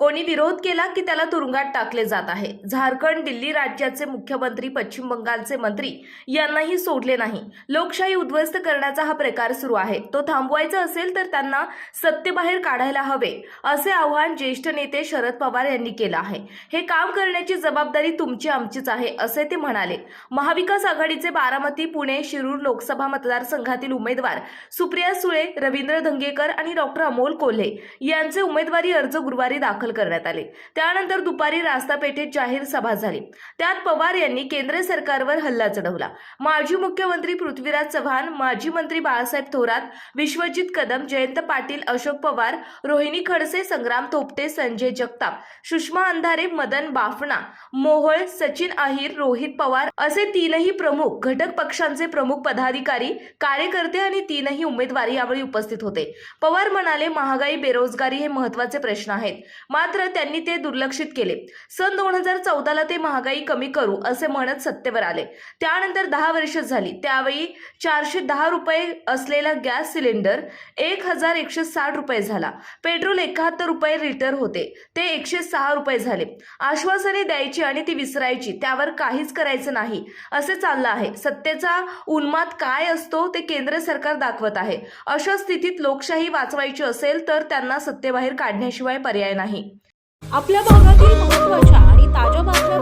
कोणी विरोध केला की त्याला तुरुंगात टाकले जात आहे. झारखंड दिल्ली राज्याचे मुख्यमंत्री पश्चिम बंगालचे मंत्री यांनाही सोडले नाही. लोकशाही उद्ध्वस्त करण्याचा हा प्रकार सुरू आहे. तो थांबवायचा असेल तर त्यांना सत्तेबाहेर काढायला हवे असे आवाहन ज्येष्ठ नेते शरद पवार यांनी केलं आहे. हे काम करण्याची जबाबदारी तुमची आमचीच आहे असे ते म्हणाले. महाविकास आघाडीचे बारामती पुणे शिरूर लोकसभा मतदारसंघातील उमेदवार सुप्रिया सुळे रवींद्र धंगेकर आणि डॉक्टर अमोल कोल्हे यांचे उमेदवारी अर्ज गुरुवारी दाखल दाखल करण्यात आले. त्यानंतर दुपारी रास्तापेठेत जाहीर सभा झाली. त्यात पवार यांनी केंद्र सरकारवर हल्ला चढवला. माजी मुख्यमंत्री पृथ्वीराज चव्हाण माजी मंत्री बाळासाहेब थोरात विश्वजित कदम जयंत पाटील अशोक पवार रोहिणी खडसे संग्राम थोपटे संजय जगताप सुषमा अंधारे मदन बाफना मोहोळ सचिन अहिर रोहित पवार असे तीनही प्रमुख घटक पक्षांचे प्रमुख पदाधिकारी कार्यकर्ते आणि तीनही उमेदवार यावेळी उपस्थित होते. पवार म्हणाले महागाई बेरोजगारी हे महत्त्वाचे प्रश्न आहेत. मात्र त्यांनी ते दुर्लक्षित केले. सन दोन हजार चौदाला ते महागाई कमी करू असे म्हणत सत्तेवर आले. त्यानंतर दहा वर्ष झाली. त्यावेळी चारशे दहा रुपये असलेला गॅस सिलेंडर एक हजार एकशे साठ रुपये झाला. पेट्रोल एकाहत्तर रुपये लिटर होते. ते एकशे सहा रुपये झाले. आश्वासने द्यायची आणि ती विसरायची. त्यावर काहीच करायचं नाही. असे चाललं आहे. सत्तेचा उन्माद काय असतो ते केंद्र सरकार दाखवत आहे. अशा स्थितीत लोकशाही वाचवायची असेल तर त्यांना सत्तेबाहेर काढण्याशिवाय पर्याय नाही. आपल्या भागातील महत्त्वाच्या आणि ताज्या बातम्या